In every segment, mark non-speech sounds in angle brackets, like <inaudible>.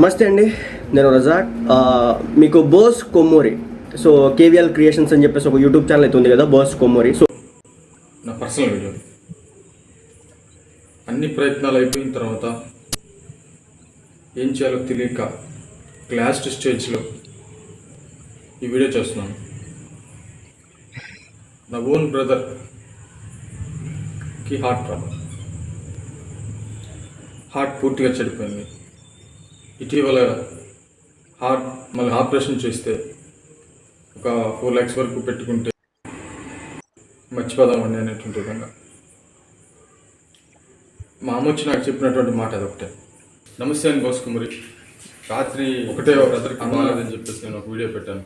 నమస్తే అండి నేను రజాక్. మీకు Bose Kommuri. So KVL creations అని చెప్పేసి ఒక యూట్యూబ్ ఛానల్ అయితే ఉంది కదా బోస్ కొమ్మూరి. సో నా పర్సనల్ వీడియో అన్ని ప్రయత్నాలు అయిపోయిన తర్వాత ఏం చేయాలో తెలియక లాస్ట్ స్టేజ్లో ఈ వీడియో చేస్తున్నాను. నా ఓన్ బ్రదర్కి హార్ట్ ప్రాబ్లం హార్ట్ పూర్తిగా చెడిపోయింది. ఇటీవల హార్ట్ మళ్ళీ ఆపరేషన్ చేస్తే ఒక ఫోర్ ల్యాక్స్ వరకు పెట్టుకుంటే మర్చిపోదామండి అనేటువంటి విధంగా. మా అమ్మ వచ్చి నాకు చెప్పినటువంటి మాట అదొకటే నమస్తే అని బోస్ కుమారి రాత్రి ఒకటే ఒక బ్రదర్కి అమ్మాలని చెప్పేసి నేను ఒక వీడియో పెట్టాను.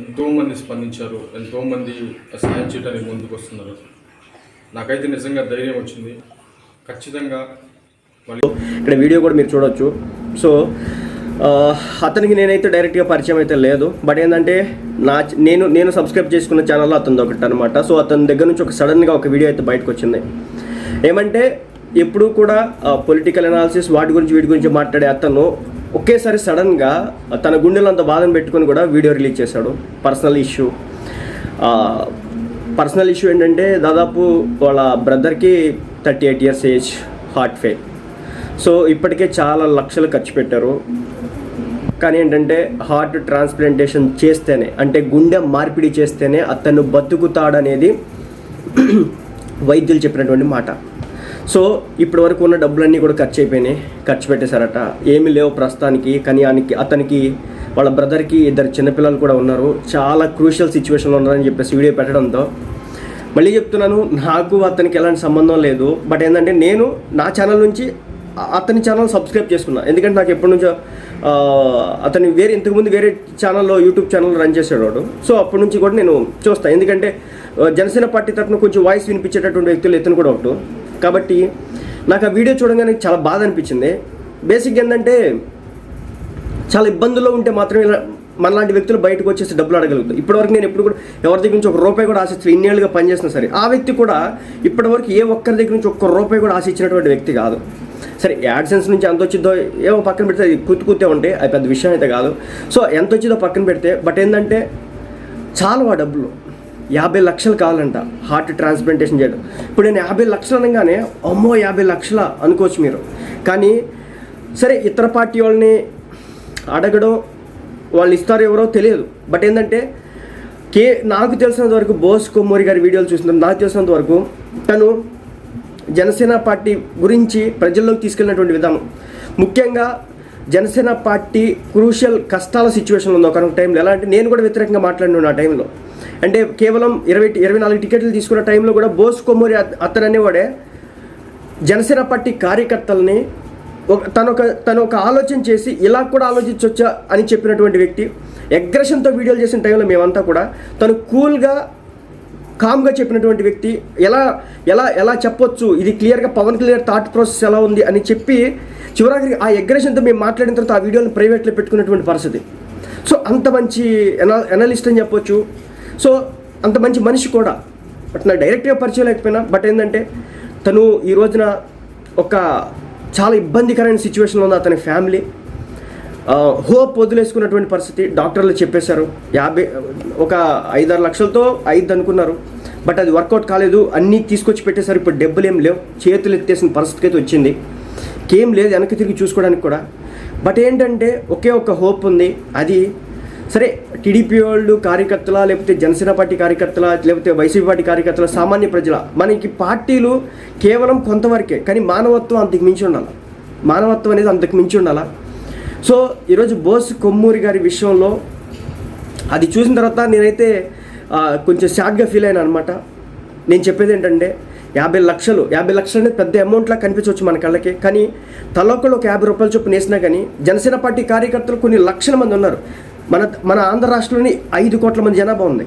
ఎంతోమంది స్పందించారు ఎంతోమంది సాయం చేయడానికి ముందుకు వస్తున్నారు. నాకైతే నిజంగా ధైర్యం వచ్చింది. ఖచ్చితంగా ఇక్కడ వీడియో కూడా మీరు చూడొచ్చు. సో అతనికి నేనైతే డైరెక్ట్గా పరిచయం అయితే లేదు. బట్ ఏంటంటే నా నేను నేను సబ్స్క్రైబ్ చేసుకున్న ఛానల్లో అతనిది ఒకటి అనమాట సో అతని దగ్గర నుంచి ఒక సడన్గా ఒక వీడియో అయితే బయటకు వచ్చింది. ఏమంటే ఎప్పుడూ కూడా పొలిటికల్ అనాలిసిస్ వాటి గురించి వీటి గురించి మాట్లాడే అతను ఒకేసారి సడన్గా తన గుండెలో అంత బాధను పెట్టుకొని కూడా వీడియో రిలీజ్ చేశాడు. పర్సనల్ ఇష్యూ పర్సనల్ ఇష్యూ ఏంటంటే దాదాపు వాళ్ళ బ్రదర్కి thirty eight years age heart fail so ఇప్పటికే చాలా లక్షలు ఖర్చు పెట్టారు. కానీ ఏంటంటే హార్ట్ ట్రాన్స్ప్లాంటేషన్ చేస్తేనే అంటే గుండె మార్పిడి చేస్తేనే అతను బతుకుతాడనేది <clears throat> వైద్యులు చెప్పినటువంటి మాట. సో ఇప్పటి వరకు ఉన్న డబ్బులన్నీ కూడా ఖర్చు అయిపోయినాయి ఖర్చు పెట్టేశారట. ఏమీ లేవు ప్రస్తుతానికి కానీ ఆయనకి అతనికి వాళ్ళ బ్రదర్కి ఇద్దరు చిన్నపిల్లలు కూడా ఉన్నారు. చాలా క్రూషియల్ సిచ్యువేషన్లో ఉన్నారని చెప్పేసి వీడియో పెట్టడంతో. మళ్ళీ చెప్తున్నాను నాకు అతనికి ఎలాంటి సంబంధం లేదు. బట్ ఏంటంటే నేను నా ఛానల్ నుంచి అతని ఛానల్ సబ్స్క్రైబ్ చేసుకున్నా. ఎందుకంటే నాకు ఎప్పటి నుంచో అతని వేరే ఇంతకుముందు వేరే ఛానల్లో యూట్యూబ్ ఛానల్ రన్ చేసేవాడు సో అప్పటి నుంచి కూడా నేను చూస్తాను ఎందుకంటే జనసేన పార్టీ తరఫున కొంచెం వాయిస్ వినిపించేటటువంటి వ్యక్తులు ఇతను కూడా ఒకటి కాబట్టి నాకు ఆ వీడియో చూడగానే చాలా బాధ అనిపించింది. బేసిక్ ఏంటంటే చాలా ఇబ్బందుల్లో ఉంటే మాత్రమే ఇలా మనలాంటి వ్యక్తులు బయటకు వచ్చేసి డబ్బులు అడగలుగుతారు ఇప్పటివరకు నేను ఎప్పుడు కూడా ఎవరి దగ్గర నుంచి ఒక రూపాయి కూడా ఆశించలేదు ఇన్నేళ్ళుగా పనిచేసిన సరే ఆ వ్యక్తి కూడా ఇప్పటివరకు ఏ ఒక్కరి దగ్గర నుంచి ఒక్క రూపాయి కూడా ఆశించినటువంటి వ్యక్తి కాదు. సరే యాడ్సెన్స్ నుంచి ఎంత వచ్చిందో ఏమో పక్కన పెడితే అది కుత్తు కుత్తే ఉంటే అది పెద్ద విషయం అయితే కాదు. సో ఎంత వచ్చిందో పక్కన పెడితే బట్ ఏంటంటే చాలు ఆ డబ్బులు. యాభై లక్షలు కావాలంట హార్ట్ ట్రాన్స్ప్లాంటేషన్ చేయడం. ఇప్పుడు నేను యాభై లక్షలు అనగానే అమ్మో యాభై లక్షల అనుకోవచ్చు మీరు. కానీ సరే ఇతర పార్టీ వాళ్ళని అడగడం వాళ్ళు ఇస్తారో ఎవరో తెలియదు. బట్ ఏంటంటే కే నాకు తెలిసినంత వరకు బోస్ కొమ్మూరి గారి వీడియోలు చూసినంత నాకు తెలిసినంత వరకు తను జనసేన పార్టీ గురించి ప్రజల్లోకి తీసుకెళ్ళినటువంటి విధానం. ముఖ్యంగా జనసేన పార్టీ క్రూషియల్ కష్టాల సిచ్యువేషన్లో ఉంది. ఒక టైంలో ఎలా అంటే నేను కూడా వ్యతిరేకంగా మాట్లాడినాను ఆ టైంలో. అంటే కేవలం ఇరవై ఇరవై నాలుగు టికెట్లు తీసుకున్న టైంలో కూడా బోస్ కొమ్మూరి అతను అనేవాడే జనసేన పార్టీ కార్యకర్తల్ని తను ఒక తను ఒక ఆలోచన చేసి ఇలా కూడా ఆలోచించవచ్చా అని చెప్పినటువంటి వ్యక్తి అగ్రెషన్తో వీడియోలు చేసిన టైంలో మేమంతా కూడా తను కూల్గా కామ్గా చెప్పినటువంటి వ్యక్తి ఎలా ఎలా ఎలా చెప్పొచ్చు ఇది క్లియర్గా పవన్ కళ్యాణ్ థాట్ ప్రాసెస్ ఎలా ఉంది అని చెప్పి చివరికి ఆ అగ్రెషన్తో మేము మాట్లాడిన తర్వాత ఆ వీడియోని ప్రైవేట్లో పెట్టుకున్నటువంటి పరిస్థితి. సో అంత మంచి ఎనా ఎనలిస్ట్ అని చెప్పొచ్చు. సో అంత మంచి మనిషి కూడా. బట్ నాకు డైరెక్ట్గా పరిచయం లేకపోయినా బట్ ఏంటంటే తను ఈ రోజున ఒక చాలా ఇబ్బందికరమైన సిచ్యువేషన్లో ఉంది అతని ఫ్యామిలీ హోప్ వదిలేసుకున్నటువంటి పరిస్థితి. డాక్టర్లు చెప్పేశారు యాభై ఒక ఐదారు లక్షలతో ఐదు అనుకున్నారు. బట్ అది వర్కౌట్ కాలేదు అన్నీ తీసుకొచ్చి పెట్టేశారు. ఇప్పుడు డబ్బులు ఏం లేవు. చేతులు ఎత్తేసిన పరిస్థితికి అయితే వచ్చింది. ఏం లేదు వెనక్కి తిరిగి చూసుకోవడానికి కూడా. బట్ ఏంటంటే ఒకే ఒక హోప్ ఉంది. అది సరే టీడీపీ వాళ్ళు కార్యకర్తల లేకపోతే జనసేన పార్టీ కార్యకర్తల లేకపోతే వైసీపీ పార్టీ కార్యకర్తల సామాన్య ప్రజల? మనకి పార్టీలు కేవలం కొంతవరకే కానీ మానవత్వం అంతకు మించి ఉండాలి? మానవత్వం అనేది అంతకు మించి ఉండాలా? సో ఈరోజు బోస్ కొమ్మూరి గారి విషయంలో అది చూసిన తర్వాత నేనైతే కొంచెం షాక్గా ఫీల్ అయినా అనమాట నేను చెప్పేది ఏంటంటే యాభై లక్షలు యాభై లక్షలు అనేది పెద్ద అమౌంట్లా కనిపించవచ్చు మన కళ్ళకి కానీ తలొకళ్ళు ఒక యాభై రూపాయలు చొప్పున వేసినా కానీ జనసేన పార్టీ కార్యకర్తలు కొన్ని లక్షల మంది ఉన్నారు. మన మన ఆంధ్ర రాష్ట్రంలోని ఐదు కోట్ల మంది జనాభా ఉంది.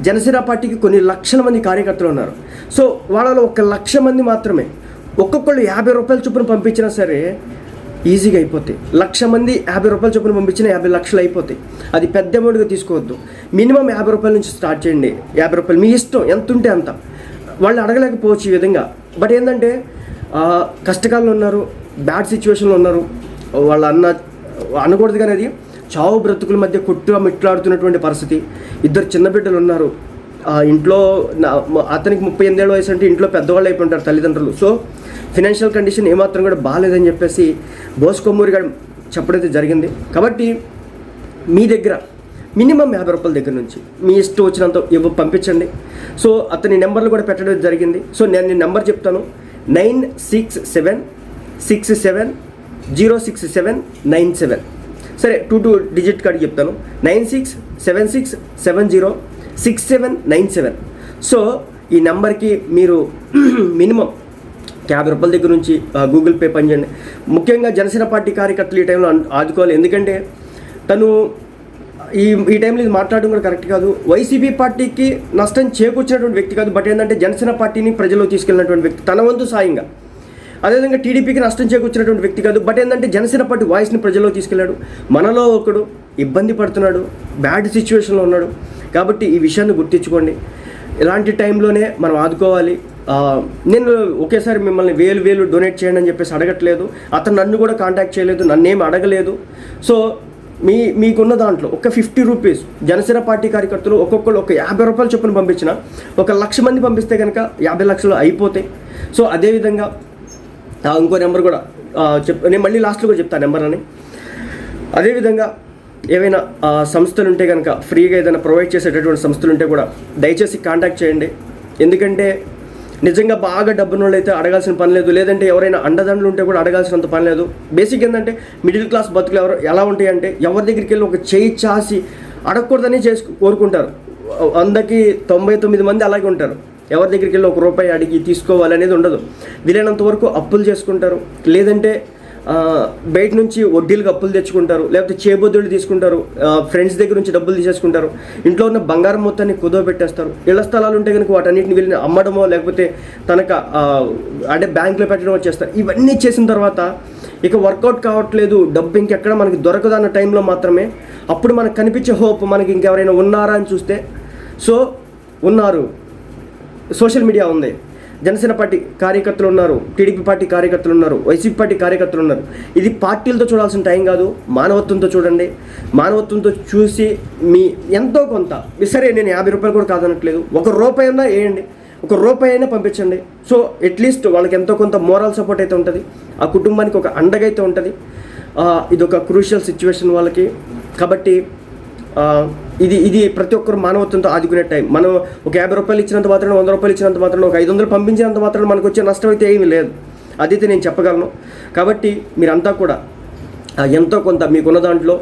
జనసేన పార్టీకి కొన్ని లక్షల మంది కార్యకర్తలు ఉన్నారు. సో వాళ్ళలో ఒక లక్ష మంది మాత్రమే ఒక్కొక్కళ్ళు యాభై రూపాయల చొప్పున పంపించినా సరే ఈజీగా అయిపోతాయి. లక్ష మంది యాభై రూపాయల చొప్పున పంపించిన యాభై లక్షలు అయిపోతాయి. అది పెద్ద అమౌంట్గా తీసుకోవద్దు. మినిమం యాభై రూపాయల నుంచి స్టార్ట్ చేయండి. యాభై రూపాయలు మీ ఇష్టం ఎంత ఉంటే అంత. వాళ్ళు అడగలేకపోవచ్చు ఈ విధంగా. బట్ ఏంటంటే కష్టకాలంలో ఉన్నారు బ్యాడ్ సిచ్యువేషన్లో ఉన్నారు. వాళ్ళ అన్న అనకూడదు కానీ అది. చావు బ్రతుకుల మధ్య కొట్టుగా మిట్లాడుతున్నటువంటి పరిస్థితి. ఇద్దరు చిన్న బిడ్డలు ఉన్నారు. ఇంట్లో నా- అతనికి ముప్పై ఎనిమిదేళ్ళ వయసు అంటే ఇంట్లో పెద్దవాళ్ళు అయిపోయి ఉంటారు తల్లిదండ్రులు. సో ఫినాన్షియల్ కండిషన్ ఏమాత్రం కూడా బాగాలేదని చెప్పేసి బోస్కొమ్మూరి గారు చెప్పడం అయితే జరిగింది. కాబట్టి మీ దగ్గర మినిమం యాభై రూపాయల దగ్గర నుంచి మీ ఇష్టం వచ్చినంత ఇవ్వ పంపించండి. సో అతని నెంబర్లు కూడా పెట్టడం జరిగింది. సో నేను నేను నెంబర్ చెప్తాను. Nine six seven six seven zero six seven nine seven. సరే టూ టూ డిజిట్ కార్డు చెప్తాను. Nine six seven six seven zero six seven nine seven. So ఈ నెంబర్కి మీరు <clears throat> మినిమం యాభై రూపాయల దగ్గర నుంచి గూగుల్ పే పనిచేయండి. ముఖ్యంగా జనసేన పార్టీ కార్యకర్తలు ఈ టైంలో ఆదుకోవాలి. ఎందుకంటే తను ఈ ఈ టైంలో ఇది మాట్లాడడం కూడా కరెక్ట్ కాదు. వైసీపీ పార్టీకి నష్టం చేకూర్చినటువంటి వ్యక్తి కాదు. బట్ ఏంటంటే జనసేన పార్టీని ప్రజల్లో తీసుకెళ్ళినటువంటి వ్యక్తి తన వంతు సాయంగా. అదేవిధంగా టీడీపీకి నష్టం చేకూర్చినటువంటి వ్యక్తి కాదు. బట్ ఏంటంటే జనసేన పార్టీ వాయిస్ని ప్రజల్లో తీసుకెళ్ళాడు. మనలో ఒకడు ఇబ్బంది పడుతున్నాడు బ్యాడ్ సిచ్యువేషన్లో ఉన్నాడు. కాబట్టి ఈ విషయాన్ని గుర్తించుకోండి. ఇలాంటి టైంలోనే మనం ఆదుకోవాలి. నేను ఒకేసారి మిమ్మల్ని వేలు వేలు డొనేట్ చేయండి అని చెప్పేసి అడగట్లేదు. అతను నన్ను కూడా కాంటాక్ట్ చేయలేదు నన్ను ఏం అడగలేదు. సో మీ మీకున్న దాంట్లో ఒక ఫిఫ్టీ రూపీస్ జనసేన పార్టీ కార్యకర్తలు ఒక్కొక్కరు ఒక యాభై రూపాయలు చొప్పున పంపించిన ఒక లక్ష మంది పంపిస్తే కనుక యాభై లక్షలు అయిపోతాయి. సో అదేవిధంగా ఇంకో నెంబర్ కూడా చెప్ నేను మళ్ళీ లాస్ట్లో కూడా చెప్తాను నెంబర్ అని. అదేవిధంగా ఏవైనా సంస్థలు ఉంటే కనుక ఫ్రీగా ఏదైనా ప్రొవైడ్ చేసేటటువంటి సంస్థలు ఉంటే కూడా దయచేసి కాంటాక్ట్ చేయండి. ఎందుకంటే నిజంగా బాగా డబ్బున్న అయితే అడగాల్సిన పని లేదు. లేదంటే ఎవరైనా అండదండలు ఉంటే కూడా అడగాల్సినంత పని లేదు. బేసిక్ ఏంటంటే మిడిల్ క్లాస్ బతుకులు ఎవరు ఎలా ఉంటాయంటే ఎవరి దగ్గరికి వెళ్ళి ఒక చేయి చాసి అడగకూడదని చేసు కోరుకుంటారు. వందకి తొంభై తొమ్మిది మంది అలాగే ఉంటారు. ఎవరి దగ్గరికి వెళ్ళి ఒక రూపాయి అడిగి తీసుకోవాలి అనేది ఉండదు. వీలైనంత వరకు అప్పులు చేసుకుంటారు. లేదంటే బయట నుంచి వడ్డీలకు అప్పులు తెచ్చుకుంటారు. లేకపోతే చేబొద్దులు తీసుకుంటారు. ఫ్రెండ్స్ దగ్గర నుంచి డబ్బులు తీసేసుకుంటారు. ఇంట్లో ఉన్న బంగారం మొత్తాన్ని కుదో పెట్టేస్తారు. ఇళ్ళ స్థలాలు ఉంటే కనుక వాటన్నిటిని వెళ్ళి అమ్మడమో లేకపోతే తనక అంటే బ్యాంకులో పెట్టడం వచ్చేస్తారు ఇవన్నీ చేసిన తర్వాత ఇక వర్కౌట్ కావట్లేదు. డబ్బు ఇంకెక్కడ మనకి దొరకదు అన్న టైంలో మాత్రమే అప్పుడు మనకు కనిపించే హోప్ మనకి ఇంకెవరైనా ఉన్నారా అని చూస్తే సో ఉన్నారు. సోషల్ మీడియా ఉంది. జనసేన పార్టీ కార్యకర్తలు ఉన్నారు టీడీపీ పార్టీ కార్యకర్తలు ఉన్నారు వైసీపీ పార్టీ కార్యకర్తలు ఉన్నారు. ఇది పార్టీలతో చూడాల్సిన టైం కాదు మానవత్వంతో చూడండి. మానవత్వంతో చూసి మీ ఎంతో కొంత సరే నేను యాభై రూపాయలు కూడా కాదనట్లేదు ఒక రూపాయి అయినా వేయండి ఒక రూపాయి అయినా పంపించండి. సో అట్లీస్ట్ వాళ్ళకి ఎంతో కొంత మోరల్ సపోర్ట్ అయితే ఉంటుంది. ఆ కుటుంబానికి ఒక అండగా అయితే ఉంటుంది. ఇది ఒక క్రూషియల్ సిచ్యువేషన్ వాళ్ళకి. కాబట్టి ఇది ఇది ప్రతి ఒక్కరు మానవత్వంతో ఆదుకునే టైం. మనం ఒక యాభై రూపాయలు ఇచ్చినంత మాత్రం వంద రూపాయలు ఇచ్చినంత మాత్రం ఒక ఐదు వందలు పంపించినంత మాత్రం మనకు వచ్చే నష్టం అయితే ఏమీ లేదు. అదైతే నేను చెప్పగలను. కాబట్టి మీరంతా కూడా ఎంతో కొంత మీకున్న దాంట్లో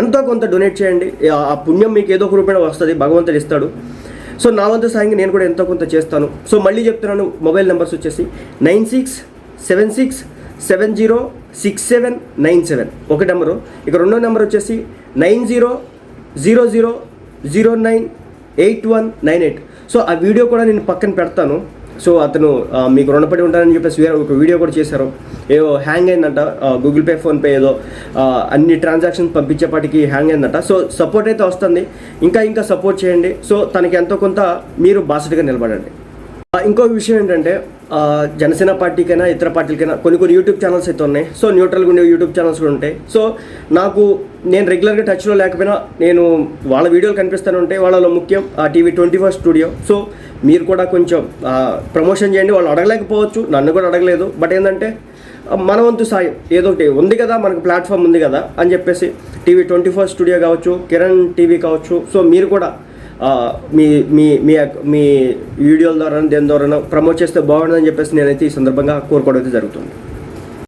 ఎంతో కొంత డొనేట్ చేయండి. ఆ ఆ పుణ్యం మీకు ఏదో ఒక రూపాయన వస్తుంది భగవంతుడు ఇస్తాడు. సో నా వంతు సాయంగా నేను కూడా ఎంతో కొంత చేస్తాను. సో మళ్ళీ చెప్తున్నాను మొబైల్ నెంబర్స్ వచ్చేసి nine six seven six seven zero six seven nine seven. ఒక నెంబరు. ఇక రెండో నెంబర్ వచ్చేసి nine zero zero zero zero nine eight one nine eight. So ఆ వీడియో కూడా నేను పక్కన పెడతాను. సో అతను మీకు రుణపడి ఉంటానని చెప్పేసి వేరే ఒక వీడియో కూడా చేశారు. ఏదో హ్యాంగ్ అయిందంట గూగుల్ పే ఫోన్పే ఏదో అన్ని ట్రాన్సాక్షన్స్ పంపించేపాటికి హ్యాంగ్ అయిందంట. సో సపోర్ట్ అయితే వస్తుంది. ఇంకా ఇంకా సపోర్ట్ చేయండి. సో తనకి ఎంతో కొంత మీరు బాసటగా నిలబడండి. ఇంకొక ఇంకో విషయం ఏంటంటే జనసేన పార్టీకైనా ఇతర పార్టీలకైనా కొన్ని కొన్ని యూట్యూబ్ ఛానల్స్ అయితే ఉన్నాయి. సో న్యూట్రల్గా ఉండే యూట్యూబ్ ఛానల్స్ కూడా ఉంటాయి. సో నాకు నేను రెగ్యులర్గా టచ్లో లేకపోయినా నేను వాళ్ళ వీడియోలు కనిపిస్తూనే ఉంటాయి. వాళ్ళలో ముఖ్యం ఆ TV twenty first studio so మీరు కూడా కొంచెం ప్రమోషన్ చేయండి. వాళ్ళు అడగలేకపోవచ్చు. నన్ను కూడా అడగలేదు. బట్ ఏంటంటే మన వంతు సాయం ఏదో ఒకటి ఉంది కదా మనకు ప్లాట్ఫామ్ ఉంది కదా అని చెప్పేసి టీవీ ట్వంటీ ఫోర్ స్టూడియో కావచ్చు కిరణ్ టీవీ కావచ్చు. సో మీరు కూడా మీ మీ మీ మీ వీడియోల ద్వారా దేని ద్వారా ప్రమోట్ చేస్తే బాగుంటుందని చెప్పేసి నేనైతే ఈ సందర్భంగా కోరుకోవడం అయితే జరుగుతుంది.